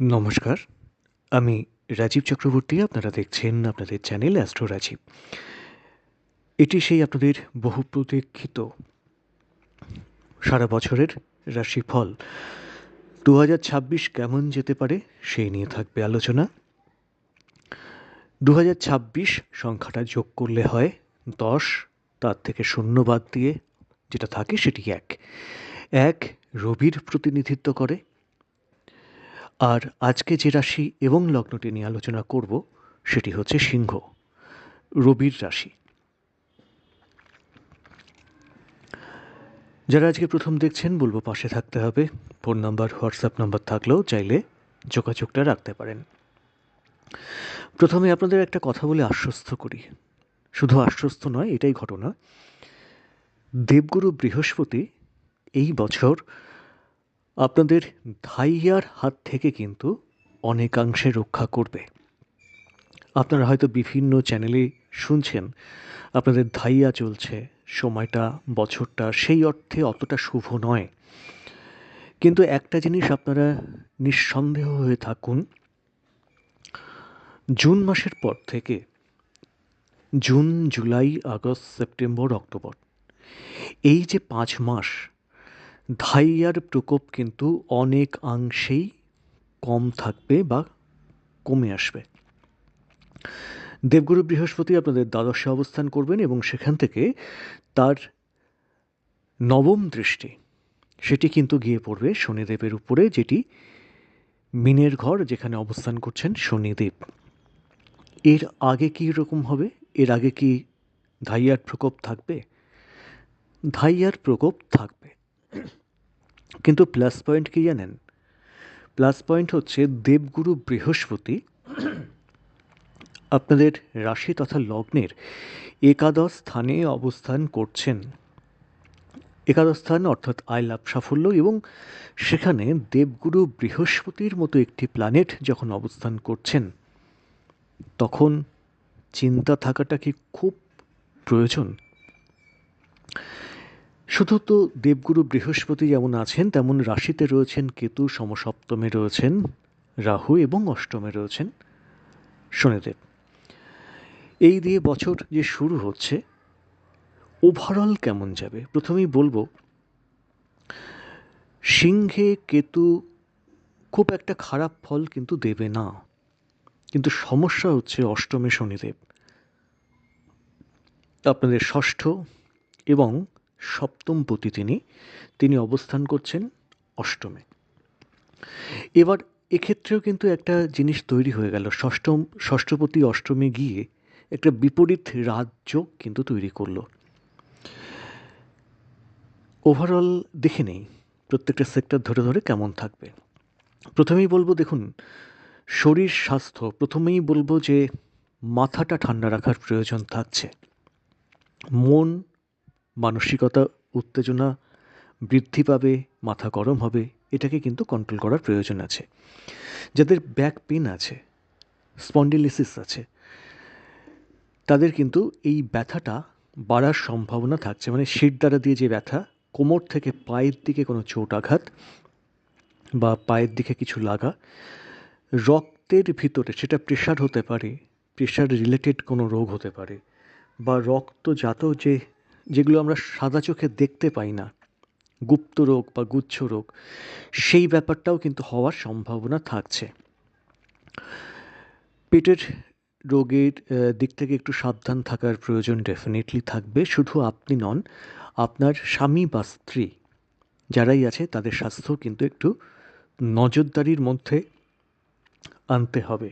নমস্কার। আমি রাজীব চক্রবর্তী, আপনারা দেখছেন আপনাদের চ্যানেল অ্যাস্ট্রো রাজীব। এটি সেই আপনাদের বহু প্রতীক্ষিত সারা বছরের রাশিফল। দু হাজার ছাব্বিশ কেমন যেতে পারে সেই নিয়ে থাকবে আলোচনা। দু হাজার ছাব্বিশ সংখ্যাটা যোগ করলে হয় দশ, তার থেকে শূন্য বাদ দিয়ে যেটা থাকে সেটি এক। এক রবির প্রতিনিধিত্ব করে আর আজকে যে রাশি এবং লগ্নটি নিয়ে আলোচনা করব, সেটি হচ্ছে সিংহ, রবির রাশি। যারা আজকে প্রথম দেখছেন, বলব পাশে থাকতে হবে। ফোন নাম্বার, হোয়াটসঅ্যাপ নাম্বার থাকলেও চাইলে যোগাযোগটা রাখতে পারেন। প্রথমে আপনাদের একটা কথা বলে আশ্বস্ত করি। শুধু আশ্বস্ত নয়, এটাই ঘটনা। দেবগুরু বৃহস্পতি এই বছর আপনাদের ধাইয়ার হাত থেকে কিন্তু অনেকাংশে রক্ষা করবে। আপনারা হয়তো বিভিন্ন চ্যানেলে শুনছেন, আপনাদের ধাইয়া চলছে, সময়টা, বছরটা সেই অর্থে অতটা শুভ নয়। কিন্তু একটা জিনিস আপনারা নিঃসন্দেহ হয়ে থাকুন, জুন মাসের পর থেকে, June, July, August, September, October, এই যে পাঁচ মাস ধাইয়ার প্রকোপ কিন্তু অনেকাংশেই কম থাকবে বা কমে আসবে। দেবগুরু বৃহস্পতি আপনাদের দ্বাদশে অবস্থান করবেন এবং সেখান থেকে তার নবম দৃষ্টি, সেটি কিন্তু গিয়ে পড়বে শনিদেবের উপরে, যেটি মিনের ঘর যেখানে অবস্থান করছেন শনিদেব। এর আগে কী রকম হবে? এর আগে কি ধাইয়ার প্রকোপ থাকবে? ধাইয়ার প্রকোপ থাকবে। কিন্তু প্লাস পয়েন্ট কী জানেন? প্লাস পয়েন্ট হচ্ছে দেবগুরু বৃহস্পতি আপনাদের রাশি তথা লগ্নের একাদশ স্থানে অবস্থান করছেন। একাদশ স্থান অর্থাৎ আয়, লাভ, সাফল্য এবং সেখানে দেবগুরু বৃহস্পতির মতো একটি প্ল্যানেট যখন অবস্থান করছেন, তখন চিন্তা থাকাটা কি খুব প্রয়োজন? শুধু তো দেবগুরু বৃহস্পতি যেমন আছেন, তেমন রাশিতে রয়েছেন কেতু, সমসপ্তমে রয়েছেন রাহু এবং অষ্টমে রয়েছেন শনিদেব। এই দিয়ে বছর যে শুরু হচ্ছে ওভারঅল কেমন যাবে? প্রথমেই বলব, সিংহে কেতু খুব একটা খারাপ ফল কিন্তু দেবে না। কিন্তু সমস্যা হচ্ছে অষ্টমে শনিদেব। আপনাদের ষষ্ঠ এবং সপ্তম পতি তিনি তিনি অবস্থান করছেন অষ্টমে। এবার এক্ষেত্রেও কিন্তু একটা জিনিস তৈরি হয়ে গেল। ষষ্ঠম ষষ্ঠপতি অষ্টমে গিয়ে একটা বিপরীত রাজ্য কিন্তু তৈরি করল। ওভারঅল দেখে নেই, প্রত্যেকটা সেক্টর ধরে ধরে কেমন থাকবে। প্রথমেই বলব, দেখুন, শরীর স্বাস্থ্য, প্রথমেই বলব যে মাথাটা ঠান্ডা রাখার প্রয়োজন থাকছে। মন মানসিকতা, উত্তেজনা বৃদ্ধি পাবে, মাথা গরম হবে, এটাকে কিন্তু কন্ট্রোল করার প্রয়োজন আছে। যাদের ব্যাক পেন আছে স্পন্ডিলিসিস আছে, তাদের কিন্তু এই ব্যথাটা বাড়ার সম্ভাবনা থাকছে। মানে শির দ্বারা দিয়ে যে ব্যথা, কোমর থেকে পায়ের দিকে কোনো চোট আঘাত বা পায়ের দিকে কিছু লাগা, রক্তের ভিতরে সেটা প্রেশার হতে পারে প্রেশার রিলেটেড কোনো রোগ হতে পারে, বা রক্তজাত যে যেগুলো আমরা সাদা চোখে দেখতে পাই না, গুপ্ত রোগ বা গুচ্ছ রোগ, সেই ব্যাপারটাও কিন্তু হওয়ার সম্ভাবনা থাকছে। পেটের রোগের দিক থেকে একটু সাবধান থাকার প্রয়োজন ডেফিনেটলি থাকবে। শুধু আপনি নন, আপনার স্বামী বা স্ত্রী যারাই আছে, তাদের স্বাস্থ্য কিন্তু একটু নজরদারির মধ্যে আনতে হবে।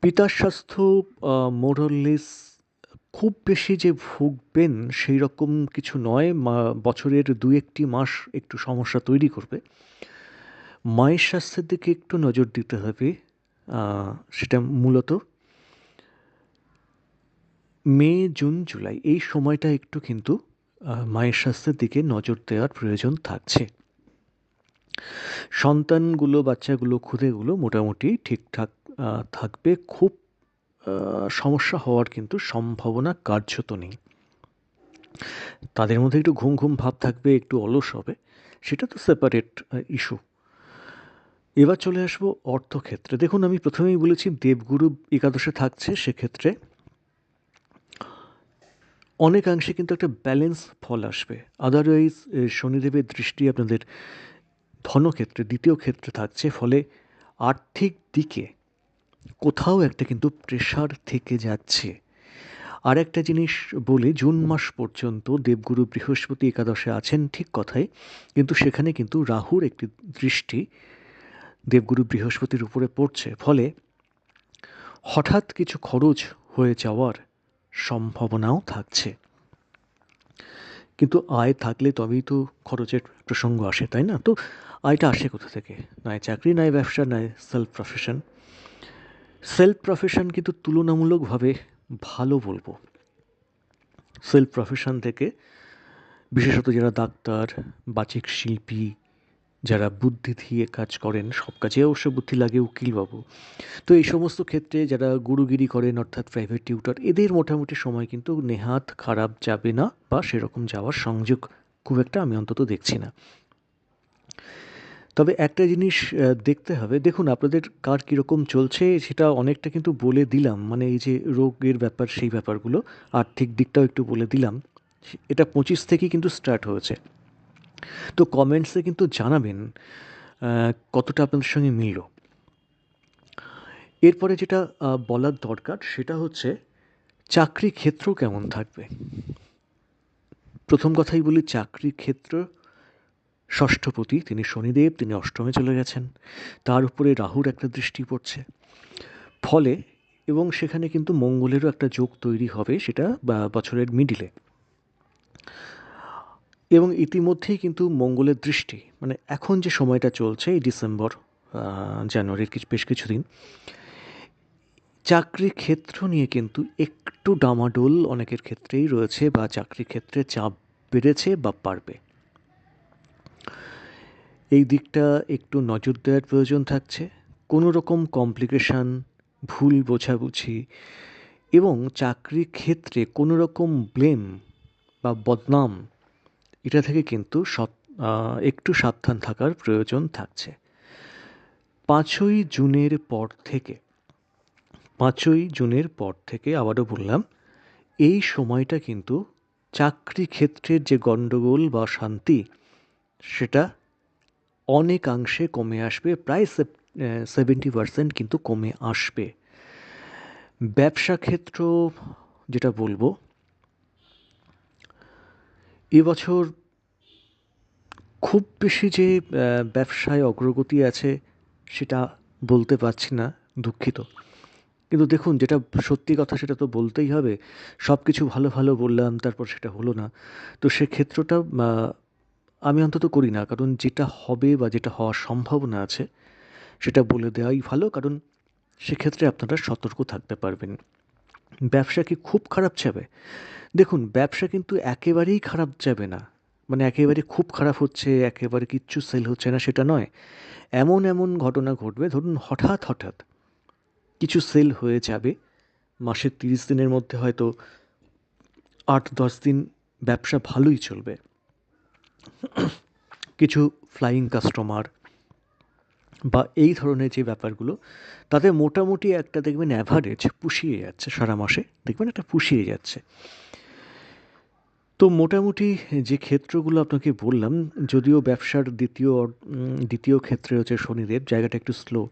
পিতার স্বাস্থ্য মোরলেস খুব বেশি যে ভুগবেন সেই রকম কিছু নয় বছরের দু একটি মাস একটু সমস্যা তৈরি করবে। মায়ের স্বাস্থ্যের দিকে একটু নজর দিতে হবে সেটা মূলত। মে, জুন, জুলাই, এই সময়টা একটু কিন্তু মায়ের স্বাস্থ্যের দিকে নজর দেওয়ার প্রয়োজন থাকছে। সন্তানগুলো, বাচ্চাগুলো, খুদেগুলো মোটামুটি ঠিকঠাক থাকবে। খুব সমস্যা হওয়ার কিন্তু সম্ভাবনা কার্যত নেই। তাদের মধ্যে একটু ঘুম ঘুম ভাব থাকবে, একটু অলস হবে, সেটা তো সেপারেট ইস্যু এবার চলে আসব অর্থক্ষেত্রে। দেখুন, আমি প্রথমেই বলেছি দেবগুরু একাদশে থাকছে, সেক্ষেত্রে অনেকাংশে কিন্তু একটা ব্যালেন্স ফল আসবে। আদারওয়াইজ শনিদেবের দৃষ্টি আপনাদের ধনক্ষেত্রে, দ্বিতীয় ক্ষেত্রে থাকছে, ফলে আর্থিক দিকে কোথাও একটা কিন্তু প্রেশার থেকে যাচ্ছে। আর একটা জিনিস বলে, জুন মাস পর্যন্ত দেবগুরু বৃহস্পতি একাদশে আছেন ঠিক কথাই, কিন্তু সেখানে কিন্তু রাহুর একটি দৃষ্টি দেবগুরু বৃহস্পতির উপরে পড়ছে। ফলে হঠাৎ কিছু খরচ হয়ে যাওয়ার সম্ভাবনাও থাকছে। কিন্তু আয় থাকলে তবেই তো খরচের প্রসঙ্গ আসে, তাই না? তো আয়টা আসে কোথা থেকে? নয় চাকরি নয় ব্যবসা নয় সেলফ প্রফেশন সেলফ প্রফেশন কিন্তু তুলনামূলকভাবে ভালো বলব। সেলফ প্রফেশন থেকে বিশেষত যারা ডাক্তার, বাচিক শিল্পী, যারা বুদ্ধি দিয়ে কাজ করেন, সব কাজে অবশ্য বুদ্ধি লাগে উকিলবাবু। তো এই সমস্ত ক্ষেত্রে যারা গুরুগিরি করেন, অর্থাৎ প্রাইভেট টিউটর এদের মোটামুটি সময় কিন্তু নেহাত খারাপ যাবে না বা সেরকম যাওয়ার সংযোগ খুব একটা আমি অন্তত দেখছি না। তবে একটা জিনিস দেখতে হবে। দেখুন, আপনাদের কার কীরকম চলছে সেটা অনেকটা কিন্তু বলে দিলাম। মানে এই যে রোগের ব্যাপার, সেই ব্যাপারগুলো আর্থিক দিকটাও একটু বলে দিলাম। এটা পঁচিশ থেকেই কিন্তু স্টার্ট হয়েছে। তো কমেন্টসে কিন্তু জানাবেন কতটা আপনাদের সঙ্গে মিলল। এরপরে যেটা বলার দরকার সেটা হচ্ছে, চাকরি ক্ষেত্র কেমন থাকবে? প্রথম কথাই বলি, চাকরি ক্ষেত্র ষষ্ঠপতি তিনি শনিদেব, তিনি অষ্টমে চলে গেছেন। তার উপরে রাহুর একটা দৃষ্টি পড়ছে। ফলে এবং সেখানে কিন্তু মঙ্গলেরও একটা যোগ তৈরি হবে সেটা বছরের মিডিলে। এবং ইতিমধ্যেই কিন্তু মঙ্গলের দৃষ্টি মানে এখন যে সময়টা চলছে, এই ডিসেম্বর জানুয়ারির কিছু, বেশ কিছুদিন, চাকরি ক্ষেত্র নিয়ে কিন্তু একটু ডামাডোল অনেকের ক্ষেত্রেই রয়েছে বা চাকরি ক্ষেত্রে চাপ বেড়েছে বা পারবে। এই দিকটা একটু নজর দেওয়ার প্রয়োজন থাকছে। কোনো রকম কমপ্লিকেশান, ভুল বোঝাবুঝি এবং চাকরি ক্ষেত্রে কোনো রকম ব্লেম বা বদনাম, এটা থেকে কিন্তু সব একটু সাবধান থাকার প্রয়োজন থাকছে। পাঁচই জুনের পর থেকে, পাঁচই জুনের পর থেকে আবারও বললাম, এই সময়টা কিন্তু চাকরি ক্ষেত্রের যে গণ্ডগোল বা শান্তি, সেটা অনেকাংশে কমে আসবে, প্রায় সেভেন্টি পারসেন্ট কিন্তু কমে আসবে। ব্যবসা ক্ষেত্র যেটা বলব, এবছর খুব বেশি যে ব্যবসায় অগ্রগতি আছে সেটা বলতে পারছি না, দুঃখিত। কিন্তু দেখুন, যেটা সত্যি কথা সেটা তো বলতেই হবে সব কিছু ভালো ভালো বললাম, তারপর সেটা হলো না। তো সেক্ষেত্রটা আমি অন্তত করি না, কারণ যেটা হবে বা যেটা হওয়ার সম্ভাবনা আছে, সেটা বলে দেওয়াই ভালো, কারণ সেক্ষেত্রে আপনারা সতর্ক থাকতে পারবেন। ব্যবসা কি খুব খারাপ যাবে? দেখুন, ব্যবসা কিন্তু একেবারেই খারাপ যাবে না। মানে একেবারে খুব খারাপ হচ্ছে, একেবারে কিচ্ছু সেল হচ্ছে না, সেটা নয়। এমন এমন ঘটনা ঘটবে, ধরুন হঠাৎ হঠাৎ কিছু সেল হয়ে যাবে, মাসের তিরিশ দিনের মধ্যে হয়তো আট দশ দিন ব্যবসা ভালোই চলবে। কিছু ফ্লাইং কাস্টমার বা এই ধরনের যে ব্যাপারগুলো তাদের মোটামুটি একটা দেখবেন অ্যাভারেজ পুষিয়ে যাচ্ছে সারা মাসে, দেখবেন একটা পুষিয়ে যাচ্ছে। তো মোটামুটি যে ক্ষেত্রগুলো আপনাকে বললাম, যদিও ব্যবসার দ্বিতীয় দ্বিতীয় ক্ষেত্রে হচ্ছে শনিদেব, জায়গাটা একটু স্লো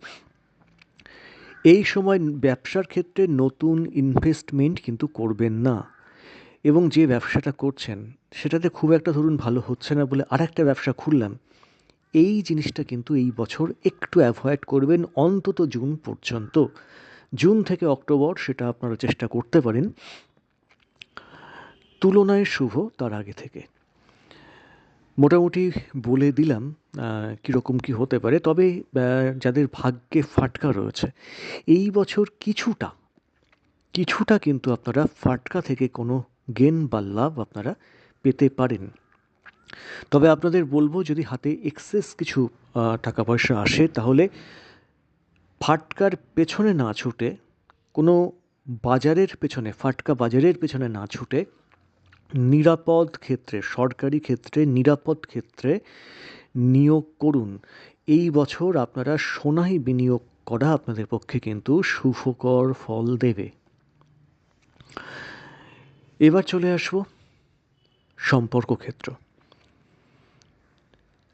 এই সময় ব্যবসার ক্ষেত্রে নতুন ইনভেস্টমেন্ট কিন্তু করবেন না। এবং যে ব্যবসাটা করছেন সেটাতে খুব একটা ধরুন ভালো হচ্ছে না বলে আর একটা ব্যবসা খুললাম। এই জিনিসটা কিন্তু এই বছর একটু অ্যাভয়েড করবেন অন্তত জুন পর্যন্ত। জুন থেকে অক্টোবর সেটা আপনারা চেষ্টা করতে পারেন। তুলনায় শুভ তার আগে থেকে। মোটামুটি বলে দিলাম কীরকম কী হতে পারে। তবে যাদের ভাগ্যে ফাটকা রয়েছে, এই বছর কিছুটা কিছুটা কিন্তু আপনারা ফাটকা থেকে কোনো গেন বা লাভ আপনারা পেতে পারেন। তবে আপনাদের বলব, যদি হাতে এক্সেস কিছু টাকা পয়সা আসে, তাহলে ফাটকার পেছনে না ছুটে, কোনো বাজারের পেছনে, ফাটকা বাজারের পেছনে না ছুটে, নিরাপদ ক্ষেত্রে, সরকারি ক্ষেত্রে, নিরাপদ ক্ষেত্রে নিয়োগ করুন। এই বছর আপনারা সোনায় বিনিয়োগ করা আপনাদের পক্ষে কিন্তু শুভকর ফল দেবে। এবার চলে আসব সম্পর্ক ক্ষেত্র।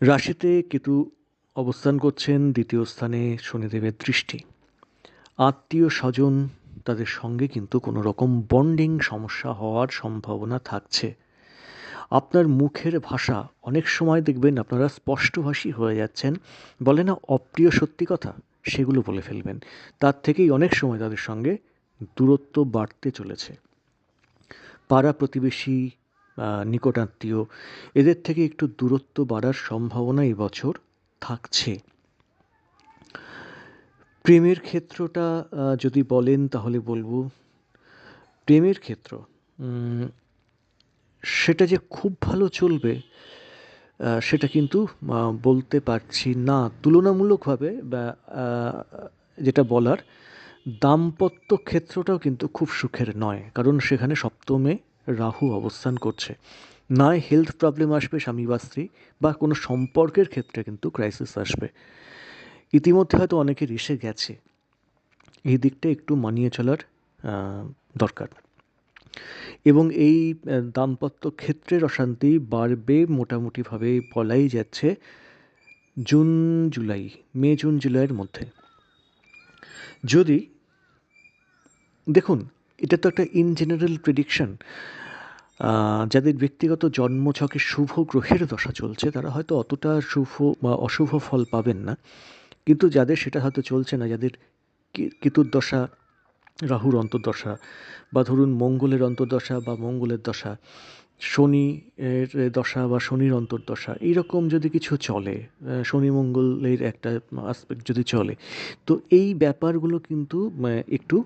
রাশিতে কেতু অবস্থান করছেন, দ্বিতীয় স্থানে শনিদেবের দৃষ্টি। আত্মীয় স্বজন তাদের সঙ্গে কিন্তু কোনো রকম বন্ডিং সমস্যা হওয়ার সম্ভাবনা থাকছে। আপনার মুখের ভাষা অনেক সময় দেখবেন আপনারা স্পষ্টভাষী হয়ে যাচ্ছেন, বলে না অপ্রিয় সত্যি কথা? সেগুলো বলে ফেলবেন। তার থেকেই অনেক সময় তাদের সঙ্গে দূরত্ব বাড়তে চলেছে। পাড়া প্রতিবেশী নিকটাত্মীয়। এদের থেকে একটু দূরত্ব বাড়ার সম্ভাবনা এবছর থাকছে। প্রেমের ক্ষেত্রটা যদি বলেন তাহলে বলব, প্রেমের ক্ষেত্র সেটা যে খুব ভালো চলবে সেটা কিন্তু বলতে পারছি না। তুলনামূলকভাবে, বা যেটা বলার, দাম্পত্য ক্ষেত্রটাও কিন্তু খুব সুখের নয়। কারণ সেখানে সপ্তমে রাহু অবস্থান করছে। নয় হেলথ প্রবলেম আসবে স্বামী বা স্ত্রী, বা কোনো সম্পর্কের ক্ষেত্রে কিন্তু ক্রাইসিস আসবে। ইতিমধ্যে হয়তো অনেকের এসে গেছে। এই দিকটা একটু মানিয়ে চলার দরকার। এবং এই দাম্পত্য ক্ষেত্রের অশান্তি বাড়বে মোটামুটিভাবে বলাই যাচ্ছে জুন, জুলাই, মে, জুন, জুলাইয়ের মধ্যে। যদি, দেখুন এটা তো একটা ইন জেনারেল প্রেডিকশন যাদের ব্যক্তিগত জন্মছকে শুভ গ্রহের দশা চলছে, তারা হয়তো অতটা শুভ বা অশুভ ফল পাবেন না। কিন্তু যাদের সেটা হয়তো চলছে না, যাদের কেতুর দশা রাহুর অন্তর্দশা বা ধরুন মঙ্গলের অন্তর্দশা বা মঙ্গলের দশা, শনি এর দশা বা শনির অন্তর্দশা, এইরকম যদি কিছু চলে শনি মঙ্গলের একটা আসপেক্ট যদি চলে, তো এই ব্যাপারগুলো কিন্তু একটু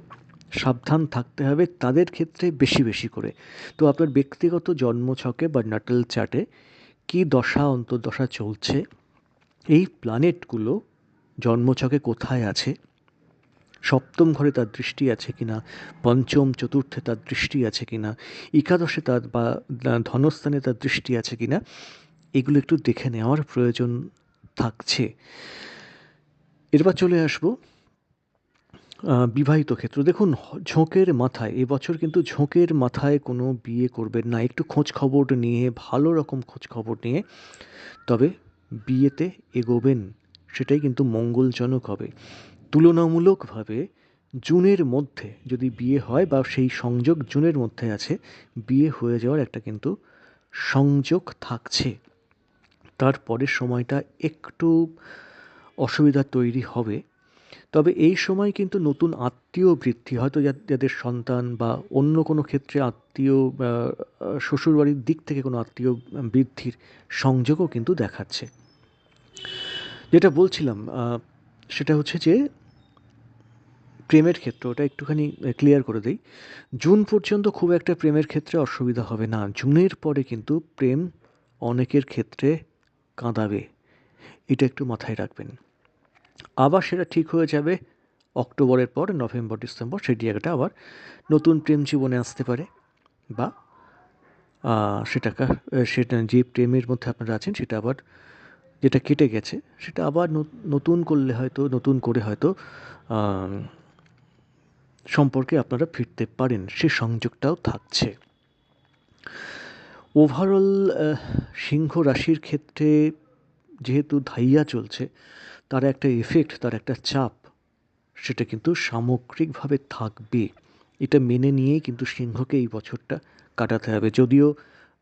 সাবধান থাকতে হবে তাদের ক্ষেত্রে বেশি বেশি করে। তো আপনার ব্যক্তিগত জন্মছকে বা নাটাল চার্টে কী দশা অন্তর্দশা চলছে? এই প্ল্যানেটগুলো জন্মছকে কোথায় আছে? সপ্তম ঘরে তার দৃষ্টি আছে কি না পঞ্চম, চতুর্থে তার দৃষ্টি আছে কি না একাদশে তার বা ধনস্থানে তার দৃষ্টি আছে কি না এগুলো একটু দেখে নেওয়ার প্রয়োজন থাকছে। এরপর চলে আসব বিবাহিত ক্ষেত্র। দেখুন, ঝোঁকের মাথায় এবছর কিন্তু ঝোঁকের মাথায় কোনো বিয়ে করবেন না। একটু খোঁজ খবর নিয়ে, ভালো রকম খোঁজ খবর নিয়ে, তবে বিয়েতে এগোবেন, সেটাই কিন্তু মঙ্গলজনক হবে। তুলনামূলকভাবে জুনের মধ্যে যদি বিয়ে হয় বা সেই সংযোগ জুনের মধ্যে আছে, বিয়ে হয়ে যাওয়ার একটা কিন্তু সংযোগ থাকছে। তারপরের সময়টা একটু অসুবিধা তৈরি হবে। তবে এই সময় কিন্তু নতুন আত্মীয় বৃদ্ধি হয়তো যাদের সন্তান বা অন্য কোনো ক্ষেত্রে আত্মীয় শ্বশুরবাড়ির দিক থেকে কোনো আত্মীয় বৃদ্ধির সংযোগও কিন্তু দেখাচ্ছে। যেটা বলছিলাম সেটা হচ্ছে যে প্রেমের ক্ষেত্র, ওটা একটুখানি ক্লিয়ার করে দিই। জুন পর্যন্ত খুব একটা প্রেমের ক্ষেত্রে অসুবিধা হবে না। জুনের পরে কিন্তু প্রেম অনেকের ক্ষেত্রে কাঁদাবে। এটা একটু মাথায় রাখবেন। আবার সেটা ঠিক হয়ে যাবে অক্টোবরের পর, নভেম্বর, ডিসেম্বর, সেই জায়গাটা আবার নতুন প্রেম জীবনে আসতে পারে বা সেটাকে সেটা যে প্রেমের মধ্যে আপনারা আছেন, সেটা আবার যেটা কেটে গেছে, সেটা আবার নতুন করলে হয়তো, নতুন করে হয়তো সম্পর্কে আপনারা ফিরতে পারেন, সে সংযোগটাও থাকছে। ওভারঅল সিংহ রাশির ক্ষেত্রে যেহেতু ধাইয়া চলছে তার একটা এফেক্ট তার একটা চাপ, সেটা কিন্তু সামগ্রিকভাবে থাকবে। এটা মেনে নিয়েই কিন্তু সিংহকে এই বছরটা কাটাতে হবে। যদিও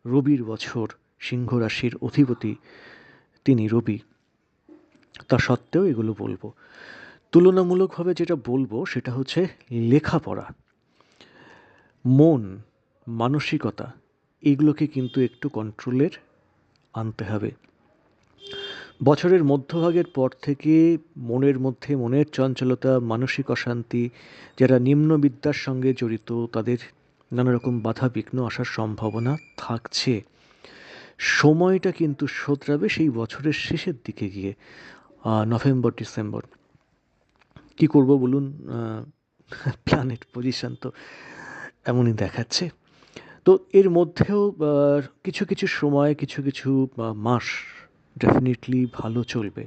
রবির বছর সিংহ রাশির অধিপতি, তিনি রবি, তা সত্ত্বেও এগুলো বলব। তুলনামূলকভাবে যেটা বলব, সেটা হচ্ছে লেখাপড়া। মন, মানসিকতা, এগুলোকে কিন্তু একটু কন্ট্রোলের আনতে হবে। বছরের মধ্যভাগের পর থেকে মনের মধ্যে মনের চঞ্চলতা, মানসিক অশান্তি, যারা নিম্ন বিদ্যার সঙ্গে জড়িত, তাদের নানা রকম বাধা বিঘ্ন আসার সম্ভাবনা থাকছে। সময়টা কিন্তু শোধরাবে সেই বছরের শেষের দিকে গিয়ে নভেম্বর, ডিসেম্বর। কী করব বলুন? প্ল্যানেট পজিশন তো এমনই দেখাচ্ছে। তো এর মধ্যেও কিছু কিছু সময়, কিছু কিছু মাস ডেফিনেটলি ভালো চলবে।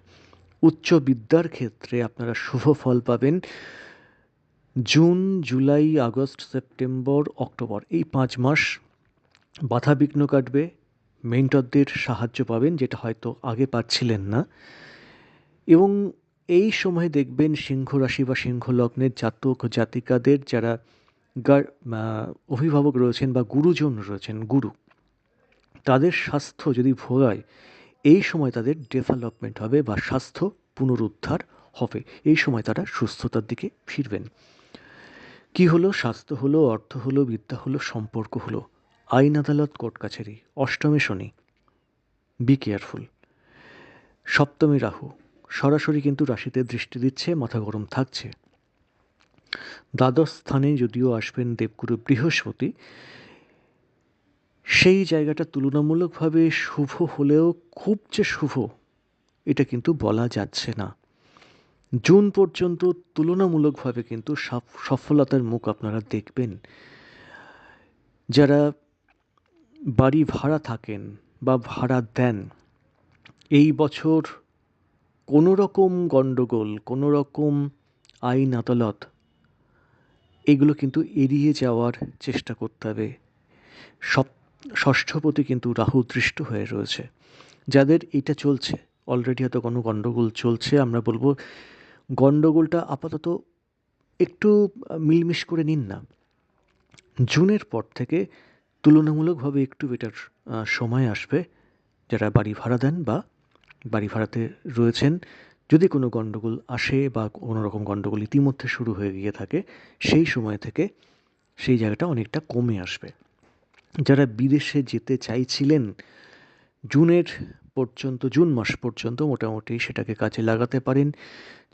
উচ্চ বিদ্যার ক্ষেত্রে আপনারা শুভ ফল পাবেন। June July August September October এই পাঁচ মাস বাধা বিঘ্ন কাটবে। মেন্টরদের সাহায্য পাবেন, যেটা হয়তো আগে পাচ্ছিলেন না। এবং এই সময় দেখবেন সিংহ রাশি বা সিংহ লগ্নের জাতক, জাতিকাদের যারা অভিভাবক রয়েছেন বা গুরুজন রয়েছেন, গুরু, তাদের স্বাস্থ্য যদি ভোগায় এই সময় তাদের ডেভেলপমেন্ট হবে বা স্বাস্থ্য পুনরুদ্ধার হবে। এই সময় তারা সুস্থতার দিকে ফিরবেন। কি হলো? স্বাস্থ্য হলো, অর্থ হলো, বিদ্যা হলো, সম্পর্ক হলো। আইন আদালত কোর্ট কাছারি, অষ্টমী শনি। বি কেয়ারফুল সপ্তমী রাহু। সরাসরি কিন্তু রাশিতে দৃষ্টি দিচ্ছে, মাথা গরম থাকছে। দ্বাদশ স্থানে যদিও আসবেন দেবগুরু বৃহস্পতি সেই জায়গাটা তুলনামূলকভাবে শুভ হলেও খুব যে শুভ, এটা কিন্তু বলা যাচ্ছে না। জুন পর্যন্ত তুলনামূলকভাবে কিন্তু সাফ- সফলতার মুখ আপনারা দেখবেন। যারা বাড়ি ভাড়া থাকেন বা ভাড়া দেন, এই বছর কোনো রকম গণ্ডগোল কোনো রকম আইন আদালত, এগুলো কিন্তু এড়িয়ে যাওয়ার চেষ্টা করতে হবে। সপ ষষ্ঠপতি কিন্তু রাহু দৃষ্ট হয়ে রয়েছে। যাদের এটা চলছে অলরেডি হয়তো কোনো গণ্ডগোল চলছে, আমরা বলব গণ্ডগোলটা আপাতত একটু মিলমিশ করে নিন না। জুনের পর থেকে তুলনামূলকভাবে একটু বেটার সময় আসবে যারা বাড়ি ভাড়া দেন বা বাড়ি ভাড়াতে রয়েছেন। যদি কোনো গণ্ডগোল আসে বা কোনো রকম গণ্ডগোল ইতিমধ্যে শুরু হয়ে গিয়ে থাকে, সেই সময় থেকে সেই জায়গাটা অনেকটা কমে আসবে। যারা বিদেশে যেতে চাইছিলেন, জুনের পর্যন্ত, জুন মাস পর্যন্ত মোটামুটি সেটাকে কাজে লাগাতে পারেন।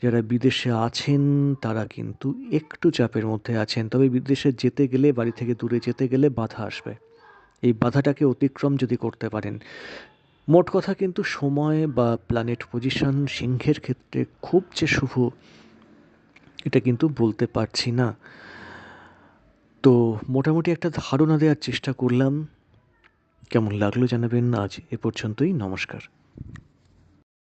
যারা বিদেশে আছেন, তারা কিন্তু একটু চাপের মধ্যে আছেন। তবে বিদেশে যেতে গেলে, বাড়ি থেকে দূরে যেতে গেলে বাধা আসবে। এই বাধাটাকে অতিক্রম যদি করতে পারেন, মোট কথা কিন্তু সময় বা প্ল্যানেট পজিশন সিংহের ক্ষেত্রে খুব যে শুভ, এটা কিন্তু বলতে পারছি না। তো মোটামুটি একটা ধারণা দেওয়ার চেষ্টা করলাম। কেমন লাগল জানাবেন আজ এ পর্যন্তই নমস্কার।